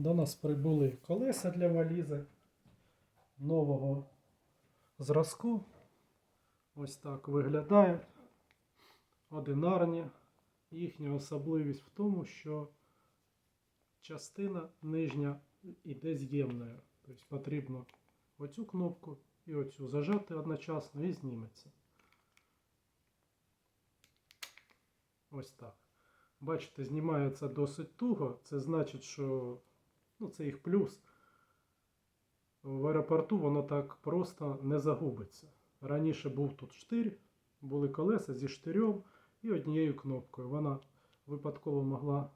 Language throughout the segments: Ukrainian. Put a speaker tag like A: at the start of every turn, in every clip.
A: До нас прибули колеса для валізи нового зразку. Ось так виглядають. Одинарні. Їхня особливість в тому, що частина нижня іде з'ємною. Тобто потрібно оцю кнопку і оцю зажати одночасно і зніметься. Ось так. Бачите, знімається досить туго. Це значить, що ну, це їх плюс. В аеропорту воно так просто не загубиться. Раніше був тут штир, були колеса зі штирем і однією кнопкою. Вона випадково могла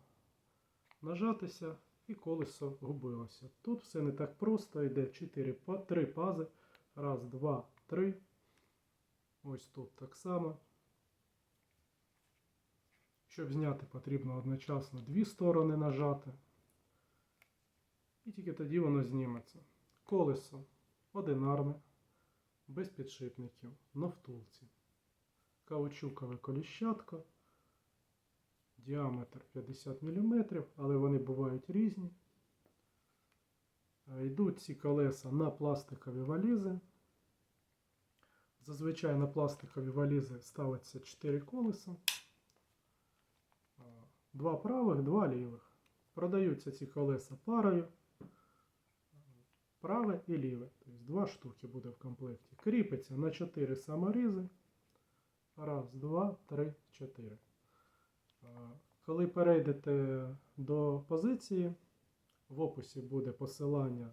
A: нажатися і колесо губилося. Тут все не так просто, йде 4, 3 пази. Раз, два, три. Ось тут так само. Щоб зняти, потрібно одночасно дві сторони нажати. І тільки тоді воно зніметься. Колесо одинарне, без підшипників, на втулці. Каучукове коліщатко. Діаметр 50 мм, але вони бувають різні. Е, Йдуть ці колеса на пластикові валізи. Зазвичай на пластикові валізи ставиться 4 колеса. Е, Два правих, два лівих. Продаються ці колеса парою. Праве і ліве. Тобто два штуки буде в комплекті. Кріпиться на 4 саморізи. Раз, два, три, чотири. Коли перейдете до позиції, в описі буде посилання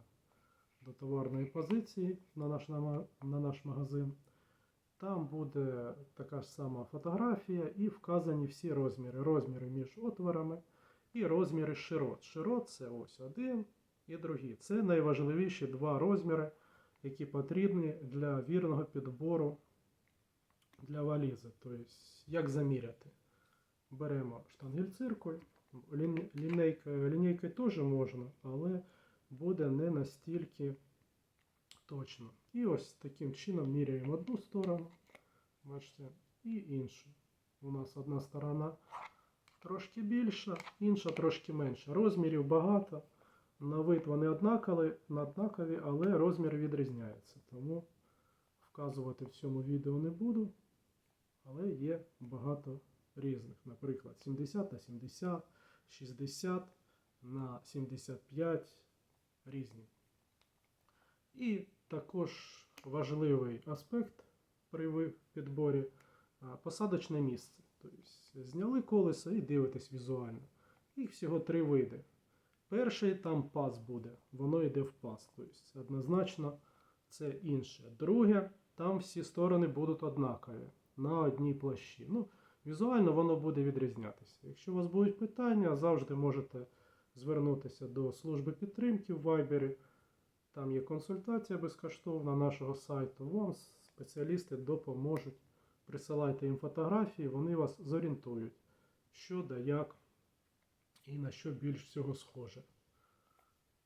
A: до товарної позиції на наш, на наш магазин. Там буде така ж сама фотографія і вказані всі розміри. Розміри між отворами і розміри широт. Широт це ось один і другий. Це найважливіші два розміри, які потрібні для вірного підбору для валізи. Тобто, як заміряти? Беремо штангель-циркуль, лінійкою теж можна, але буде не настільки точно. І ось таким чином міряємо одну сторону, бачите, і іншу. У нас одна сторона трошки більша, інша трошки менша. Розмірів багато. На вид вони однакові, але розмір відрізняється. Тому вказувати в цьому відео не буду. Але є багато різних. Наприклад, 70 на 70, 60 на 75 різні. І також важливий аспект при підборі посадочне місце. Тобто зняли колесо і дивитесь візуально. Їх всього три види. Перший там паз буде, воно йде в паз. Тобто однозначно це інше. Друге, там всі сторони будуть однакові на одній площі. Ну, візуально воно буде відрізнятися. Якщо у вас будуть питання, завжди можете звернутися до служби підтримки в Viber. Там є консультація безкоштовна нашого сайту. Вам спеціалісти допоможуть. Присилайте їм фотографії, вони вас зорієнтують, що да як і на що більш всього схоже.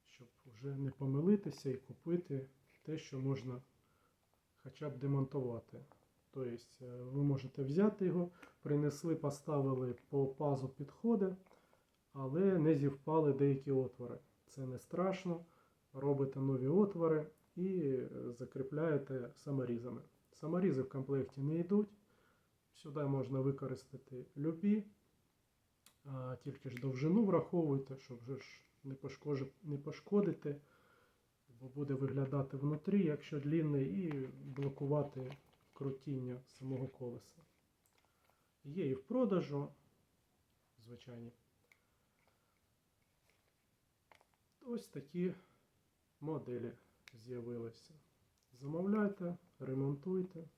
A: Щоб вже не помилитися і купити те, що можна хоча б демонтувати. Тобто е, ви можете взяти його, принесли, поставили по пазу підходи, але не зівпали деякі отвори. Це не страшно. Робите нові отвори і е, закріпляєте саморізами. Саморізи в комплекті не йдуть. Сюди можна використати любі, а, тільки ж довжину враховуйте, щоб вже ж не, не пошкодити, бо буде виглядати внутрі, якщо длінний, і блокувати крутіння самого колеса. Є і в продажу, звичайні. Ось такі моделі з'явилися. Замовляйте, ремонтуйте.